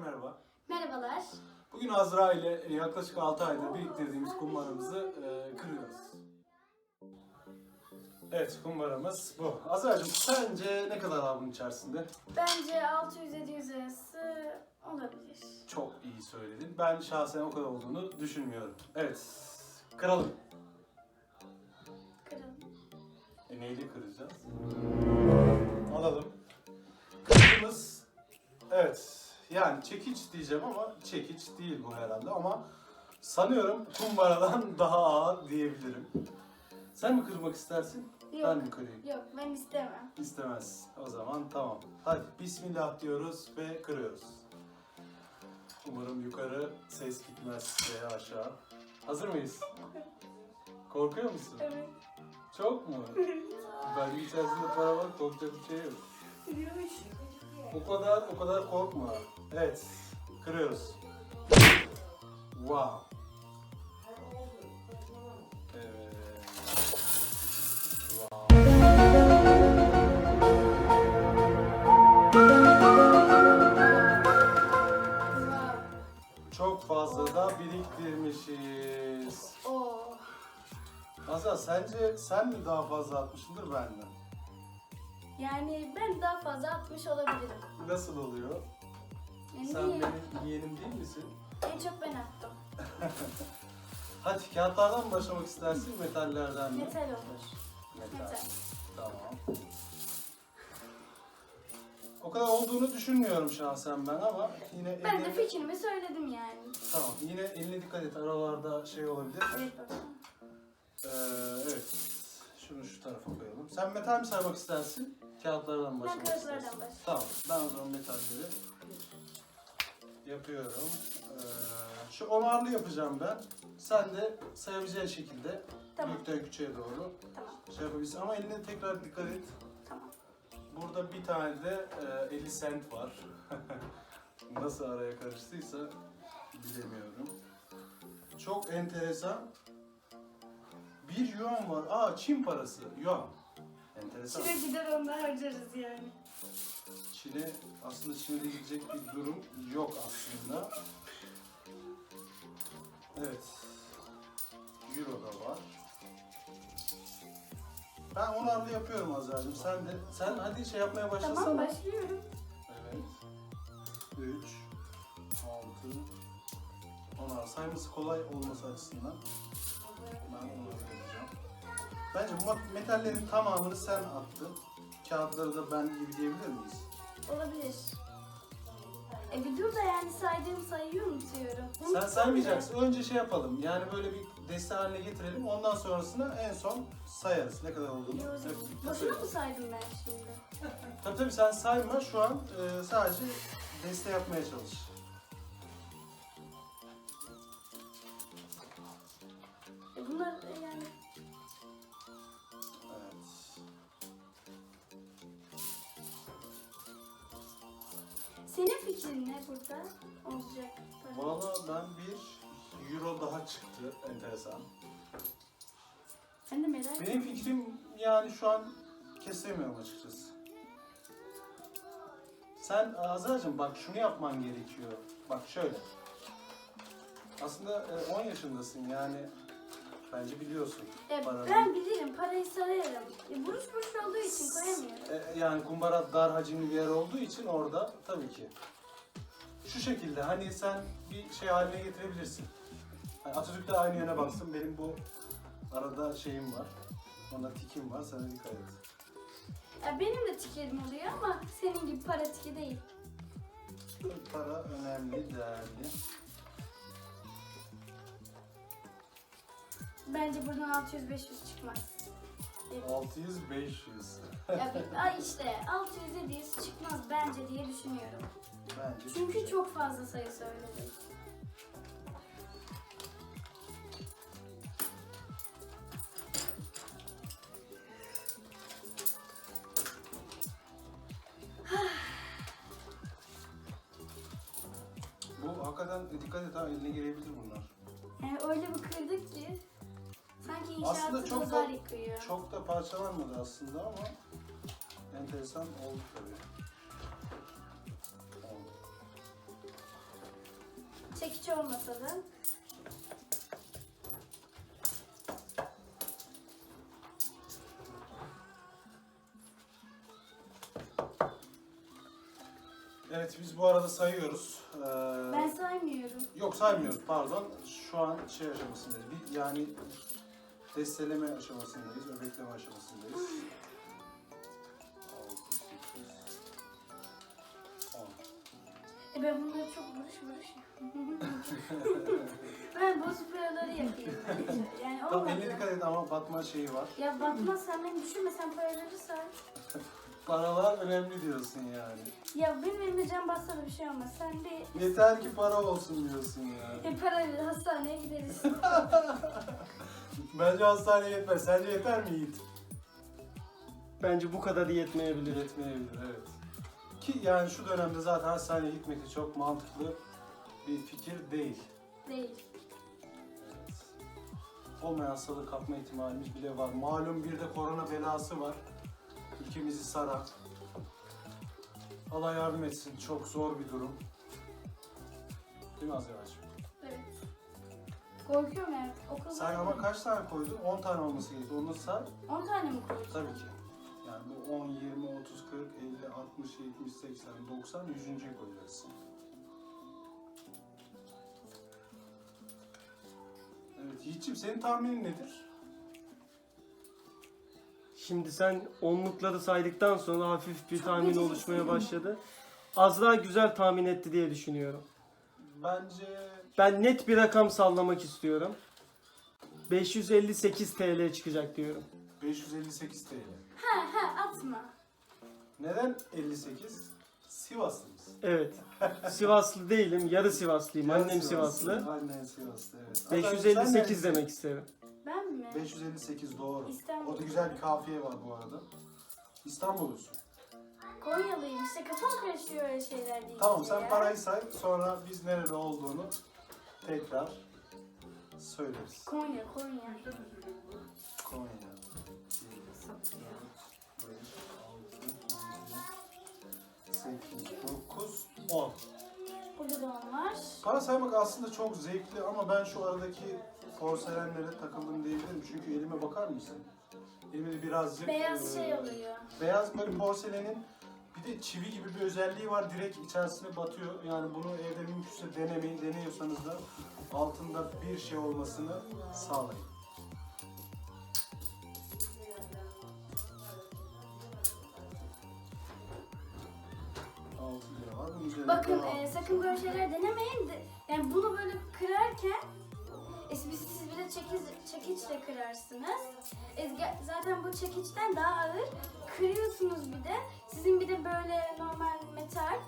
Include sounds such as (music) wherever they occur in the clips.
merhaba. Merhabalar. Bugün Azra ile yaklaşık 6 aydır biriktirdiğimiz kumbaramızı e, kırıyoruz. Evet, kumbaramız bu. Azra'cığım sence ne kadar var bunun içerisinde? Bence 600-700 arası olabilir. Çok iyi söyledin. Ben şahsen o kadar olduğunu düşünmüyorum. Evet, kıralım. Kıralım. E neyle kıracağız? Yani çekiç diyeceğim ama çekiç değil bu herhalde ama sanıyorum kumbaradan (laughs) daha ağır diyebilirim. Sen mi kırmak istersin? Yok. Ben mi kırayım? Yok ben istemem. İstemez. O zaman tamam. Hadi bismillah diyoruz ve kırıyoruz. Umarım yukarı ses gitmez veya aşağı. Hazır mıyız? Korkuyor musun? Evet. Çok mu? (laughs) Belki içerisinde para var, korkacak bir şey yok. Yürüyüş. O kadar, o kadar korkma. Evet, kırıyoruz. Wow. Evet. Çok fazla da biriktirmişiz. Oo. Azra sence sen mi daha fazla atmışsındır benden? Yani ben daha fazla atmış olabilirim. Nasıl oluyor? Yani Sen niye? benim yeğenim değil misin? En çok ben attım. (laughs) Hadi kağıtlardan mı başlamak istersin, metallerden mi? Metal olur. Metal. Tamam. O kadar olduğunu düşünmüyorum şahsen ben ama yine Ben de eline- fikrimi söyledim yani. Tamam. Yine eline dikkat et. Aralarda şey olabilir. Evet baba. Ee, evet. Şunu şu tarafa koyalım. Sen metal mi saymak istersin? Kağıtlardan mı Ben başlamak kağıtlardan istersin? başlayayım. Tamam. Ben o zaman metalleri yapıyorum. Ee, şu onarlı yapacağım ben. Sen de sayabileceğin şekilde Tamam. büyükten küçüğe doğru Tamam. şey yapabilirsin. Ama eline tekrar dikkat et. Tamam. Burada bir tane de e, 50 cent var. (laughs) Nasıl araya karıştıysa bilemiyorum. Çok enteresan. Bir yuan var. Aa Çin parası. Yuan. Enteresan. Şuraya gider ondan harcarız yani. Çin'e aslında Çin'e de gidecek bir durum yok aslında. Evet. Euro da var. Ben onarlı yapıyorum Azra'cığım. Sen de sen hadi şey yapmaya başlasana. Tamam başlıyorum. Evet. 3 6 10 sayması kolay olması açısından ben onu. Bence metallerin tamamını sen attın. Kağıtları da ben gibi diyebilir miyiz? Olabilir. E bir dur da yani saydığım sayıyı unutuyorum. Sen saymayacaksın. Önce şey yapalım. Yani böyle bir deste haline getirelim. Ondan sonrasına en son sayarız. Ne kadar olduğunu. Yo, hep Boşuna mı saydım ben şimdi? Tabii tabii sen sayma. Şu an e, sadece deste yapmaya çalış. Senin fikrin ne burada olacak? Valla ben bir euro daha çıktı enteresan. Ben de merak Benim fikrim yani şu an kesemiyorum açıkçası. Sen Azra'cığım bak şunu yapman gerekiyor. Bak şöyle. Aslında e, 10 yaşındasın yani bence biliyorsun. E, paranın. ben bilirim parayı sayarım. E, buruş buruş olduğu için koyamıyorum. E, yani kumbara dar hacimli bir yer olduğu için orada tabii ki. Şu şekilde hani sen bir şey haline getirebilirsin. Hani Atatürk de aynı yöne baksın. Benim bu arada şeyim var. Ona tikim var. Sana dikkat et. E, benim de tikerim oluyor ama senin gibi para tiki değil. Para önemli, değerli. Bence buradan 600-500 çıkmaz. E, 600 500. ya bir, ay işte 600-700 çıkmaz bence diye düşünüyorum. Bence Çünkü çok fazla sayı söyledim. bu hakikaten dikkat et ha eline gelebilir bunlar. Aslında çok da- yıkıyor. Çok da parçalanmadı aslında ama enteresan oldu tabii. Oldu. Çekiç olmasa da. Evet biz bu arada sayıyoruz. Ee, Ben saymıyorum. Yok saymıyoruz pardon. Şu an şey aşamasındayız. Bir, yani desteleme aşamasındayız. Öbekleme aşamasındayız. 6, 8, 10. E ben bunları çok vuruş vuruş. ben bozuk paraları yapayım bence. Yani Tamam olmadı. eline dikkat et ama batma şeyi var. Ya Batman sen beni düşünme sen paraları say. Paralar önemli diyorsun yani. Ya benim elime can bassa da bir şey olmaz. Sen bir Yeter ki para olsun diyorsun yani. e, parayla hastaneye gideriz. (laughs) Bence hastaneye yetmez. Sence yeter mi Yiğit? Bence bu kadar yetmeyebilir. Yetmeyebilir evet. Ki yani şu dönemde zaten hastaneye gitmek de çok mantıklı bir fikir değil. Değil. Evet. Olmayan hastalığı kapma ihtimalimiz bile var. Malum bir de korona belası var. Ülkemizi saran. Allah yardım etsin. Çok zor bir durum. Değil mi Azrail'cim? Korkuyorum yani. Okulda Sen ama kaç tane koydun? 10 tane olması gerekiyor. Onu say. 10 tane mi koydun? Tabii ki. Yani bu 10, 20, 30, 40, 50, 60, 70, 80, 90, 100. koyacaksın. Evet Yiğit'ciğim senin tahminin nedir? Şimdi sen onlukları saydıktan sonra hafif bir Çok tahmin oluşmaya başladı. Azra güzel tahmin etti diye düşünüyorum. Bence Ben net bir rakam sallamak istiyorum. 558 TL çıkacak diyorum. 558 TL. Ha ha atma. Neden 58? Sivaslıyız. Evet. (laughs) Sivaslı değilim. Yarı Sivaslıyım. Yarı Annem Sivaslı. Annen Sivaslı evet. Sen 558 nerelisin? demek isterim. Ben mi? 558 doğru. İstanbul. Orada güzel bir kafiye var bu arada. İstanbul'lusun. Konyalıyım işte kafam karışıyor öyle şeyler değil. Tamam sen parayı say sonra biz nerede olduğunu tekrar söyleriz. Konya, Konya. Konya. 8, 9, 10. Burada da on var. Para saymak aslında çok zevkli ama ben şu aradaki porselenlere takıldım diyebilirim. Çünkü elime bakar mısın? Elimde birazcık... Beyaz e, şey oluyor. Beyaz böyle porselenin bir de çivi gibi bir özelliği var. Direkt içerisine batıyor. Yani bunu evde mümkünse denemeyin. Deniyorsanız da altında bir şey olmasını sağlayın. Bakın e, sakın böyle şeyler denemeyin. De, yani bunu böyle kırarken e, de çekiç, çekiçle kırarsınız. E, ge- zaten bu çekiçten daha ağır. Kırıyorsunuz bir de. Sizin bir de böyle normal metal,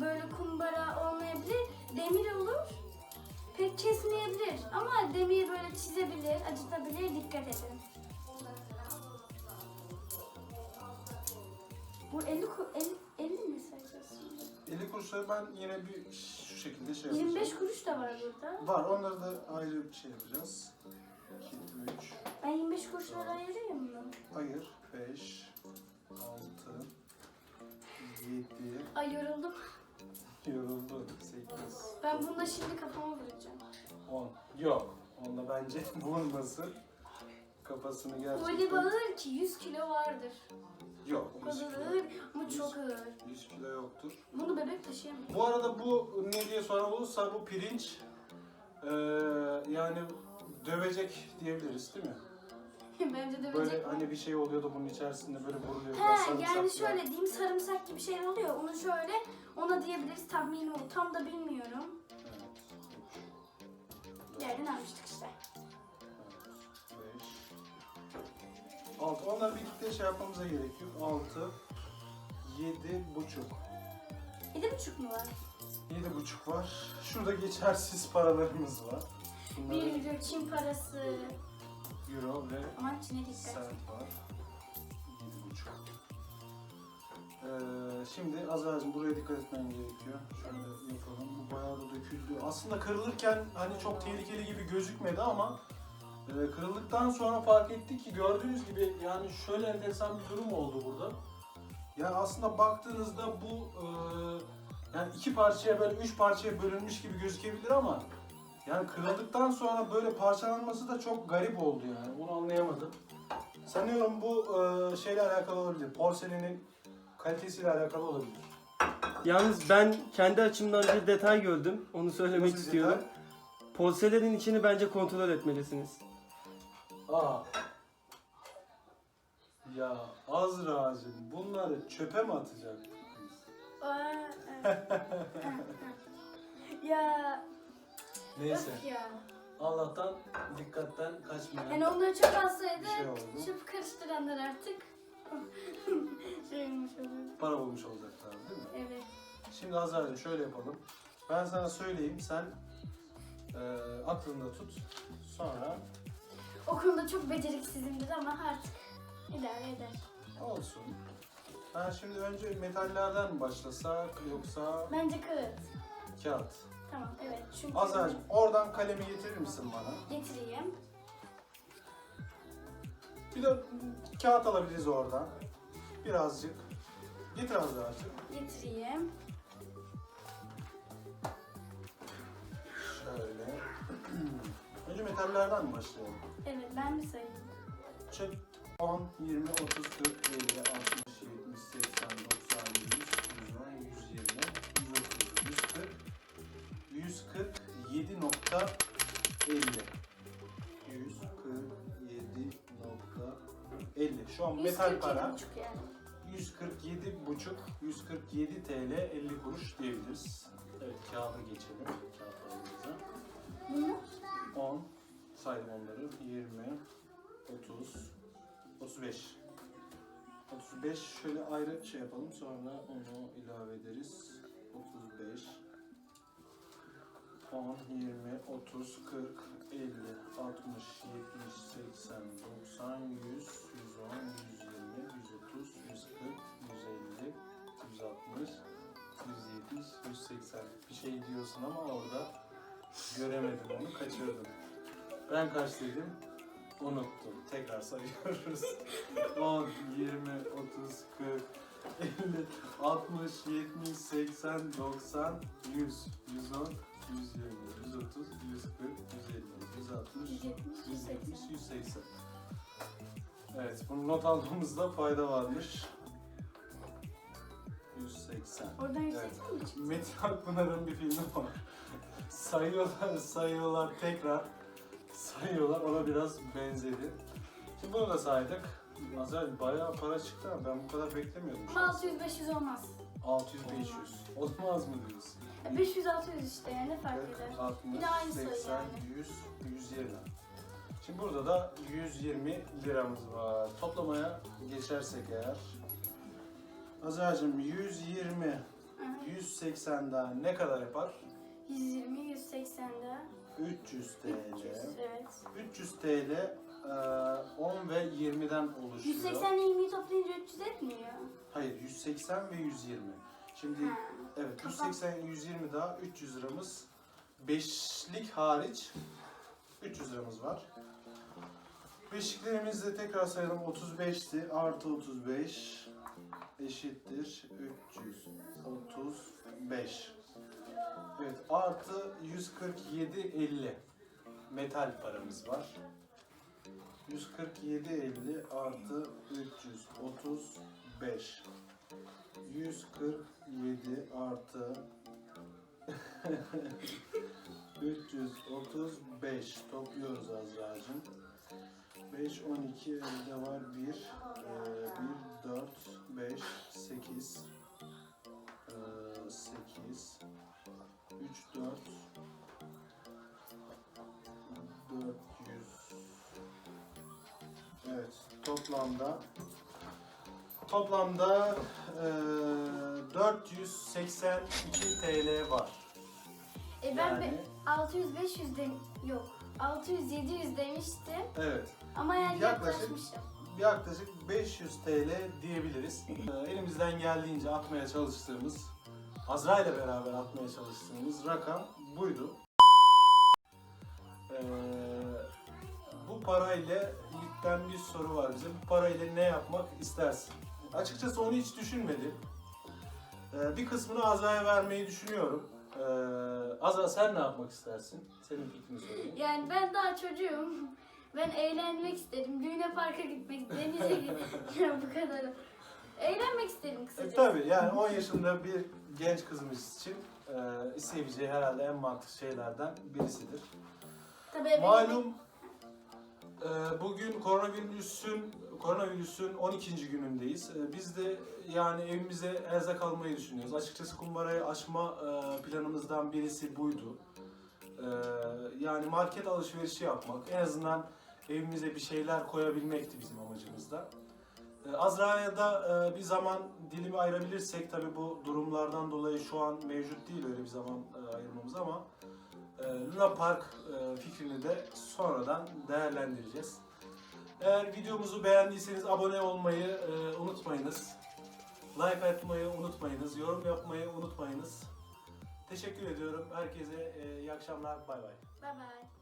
böyle kumbara olmayabilir. Demir olur. Pek kesmeyebilir ama demir böyle çizebilir, acıtabilir. Dikkat edin. Bu 50, ku- 50, 50 mi sayacağız şimdi? 50 kuruşları ben yine bir şu şekilde şey yapacağım. 25 kuruş da var burada. Var onları da ayrı bir şey yapacağız. 2, 3, Ben 25 kuruşlara ayırayım mı? hayır, 5, 6, 7, Ay yoruldum. yoruldu, 8, Ben bununla şimdi kafama vuracağım. 10. Yok, onda bence (laughs) vurması kafasını gerçekten... Öyle bir ağır ki 100 kilo vardır. Yok, O 100 kadar kilo. ağır ama çok ağır. 100 kilo yoktur. Bunu bebek taşıyamıyor. Bu arada bu ne diye soran olursa bu pirinç eee yani dövecek diyebiliriz değil mi? (laughs) Bence de Böyle bebek hani bir şey oluyordu bunun içerisinde böyle vuruluyor. He sarımsak yani falan. şöyle diyeyim sarımsak gibi şeyler oluyor. Onu şöyle ona diyebiliriz tahminim o. Tam da bilmiyorum. Evet. Yerden almıştık işte. 6 onları birlikte şey yapmamıza gerek yok. 6 7 buçuk. Yedi buçuk mu var? 7 buçuk var. Şurada geçersiz paralarımız var. Bir Bunların euro Çin parası. euro ve Aman Çin'e dikkat. sent var. 7 buçuk. Ee, şimdi Azra'cığım buraya dikkat etmen gerekiyor. Şöyle yapalım. Bu bayağı da döküldü. Aslında kırılırken hani çok tehlikeli gibi gözükmedi ama e, kırıldıktan sonra fark ettik ki gördüğünüz gibi yani şöyle enteresan bir durum oldu burada. Yani aslında baktığınızda bu e, yani iki parçaya böyle üç parçaya bölünmüş gibi gözükebilir ama yani kırıldıktan sonra böyle parçalanması da çok garip oldu yani. Bunu anlayamadım. Sanıyorum bu e, şeyle alakalı olabilir. Porselenin kalitesiyle alakalı olabilir. Yalnız ben kendi açımdan bir detay gördüm. Onu söylemek Nasıl istiyorum. Porselenin içini bence kontrol etmelisiniz. Aa. Ya Azra'cığım bunları çöpe mi atacak? Aa, evet. (laughs) ya Neyse. öf ya. Allah'tan dikkatten kaçmayan Yani onları çöp alsaydı bir şey oldu. çöp karıştıranlar artık (laughs) olur. Para bulmuş olacaklar değil mi? Evet. Şimdi Azra'cığım şöyle yapalım. Ben sana söyleyeyim sen e, aklında tut. Sonra O konuda çok beceriksizimdir ama artık idare eder. olsun. Ben şimdi önce metallerden mi başlasak yoksa Bence kağıt. kağıt? Tamam evet. Çünkü Azra'cığım oradan kalemi getirir misin bana? getireyim. Bir de kağıt alabiliriz oradan. Birazcık. Getir Azra'cığım. Getireyim. Şöyle. Önce metallerden mi başlayalım? Evet ben mi sayayım? Çık 10, 20, 30, 40, 50, 60, 70, 80, 90, 100, 110, 120, 130, 140, 147.50 147.50 Şu an metal 147 para buçuk yani. 147 buçuk 147 TL 50 kuruş diyebiliriz. Evet kağıda geçelim. Kağıtlarımıza. Bunu 10 saydım onları. 20 30 35 35 şöyle ayrı şey yapalım sonra onu ilave ederiz. 35 10 20 30 40 50 60 70 80 90 100 110 120 130 140 150 160 170 180 bir şey diyorsun ama orada göremedim onu kaçırdım. Ben kaç dedim? Unuttum. Tekrar sayıyoruz. 10, 20, 30, 40, 50, 60, 70, 80, 90, 100, 110, 120, 130, 140, 150, 160, 170, 170, 180. Evet, bunu not almamızda fayda varmış. 180. oradan Evet. 180 mi çıktı? Metin Akpınar'ın bir filmi var. Sayıyorlar, sayıyorlar, tekrar sayıyorlar. Ona biraz benzedi. Şimdi bunu da saydık. Azel bayağı para çıktı ama ben bu kadar beklemiyordum. Ama 600-500 olmaz. 600 500. Olmaz mı diyorsun? E, 500-600 işte yani ne fark eder? 40, 60, Yine aynı sayı 80, yani. 100, 120. Şimdi burada da 120 liramız var. Toplamaya geçersek eğer. Azra'cığım 120 Hı. 180 daha ne kadar yapar? 120, 180 daha. 300 TL. 300 evet. 300 TL e, 10 ve 20'den oluşuyor. 180 ile 20'yi toplayınca 300 etmiyor. Hayır 180 ve 120. Şimdi Ha. evet Kapat. 180 120 daha 300 liramız. Beşlik hariç 300 liramız var. Beşiklerimizi de tekrar sayalım 35'ti artı 35 eşittir 335. Evet artı 147.50 metal paramız var. 147.50 artı 335. 147 artı (laughs) 335 topluyoruz Azra'cığım. 5, 12 elde var 1, 1, 4, 5, 8, 8, toplamda toplamda eee 482 TL var. E ben Yani- be- 600-500 dem yok. 600-700 demiştim Evet. ama yani Yaklaşık- yaklaşmışım. Yaklaşık 500 TL diyebiliriz. Eee, elimizden geldiğince atmaya çalıştığımız, Azra ile beraber atmaya çalıştığımız rakam buydu. Eee, bu parayla ilkten bir soru var bize. Bu parayla ne yapmak istersin? Açıkçası onu hiç düşünmedim. Ee, bir kısmını Azra'ya vermeyi düşünüyorum. Ee, Azra sen ne yapmak istersin? Senin fikrini söyleyeyim. Yani ben daha çocuğum. Ben eğlenmek isterim. Düğüne parka gitmek, denize gitmek. (laughs) bu kadar. Eğlenmek isterim E, kısaca. tabii yani 10 yaşında bir genç kızımız için e, isteyebileceği herhalde en mantıklı şeylerden birisidir. Tabii Malum e, bugün koronavirüsün koronavirüsün 12. günündeyiz. E, Biz de yani evimize erzak almayı düşünüyoruz. Açıkçası kumbarayı açma e, planımızdan birisi buydu. E, Yani market alışverişi yapmak, en azından evimize bir şeyler koyabilmekti bizim amacımız da. E, Azra'ya da e, bir zaman dilimi ayırabilirsek tabii bu durumlardan dolayı şu an mevcut değil öyle bir zaman e, ayırmamız ama Luna Park e, fikrini de sonradan değerlendireceğiz. Eğer videomuzu beğendiyseniz abone olmayı e, unutmayınız. Like atmayı unutmayınız. Yorum yapmayı unutmayınız. Teşekkür ediyorum. Herkese e, iyi akşamlar. Bay bay. Bye bye.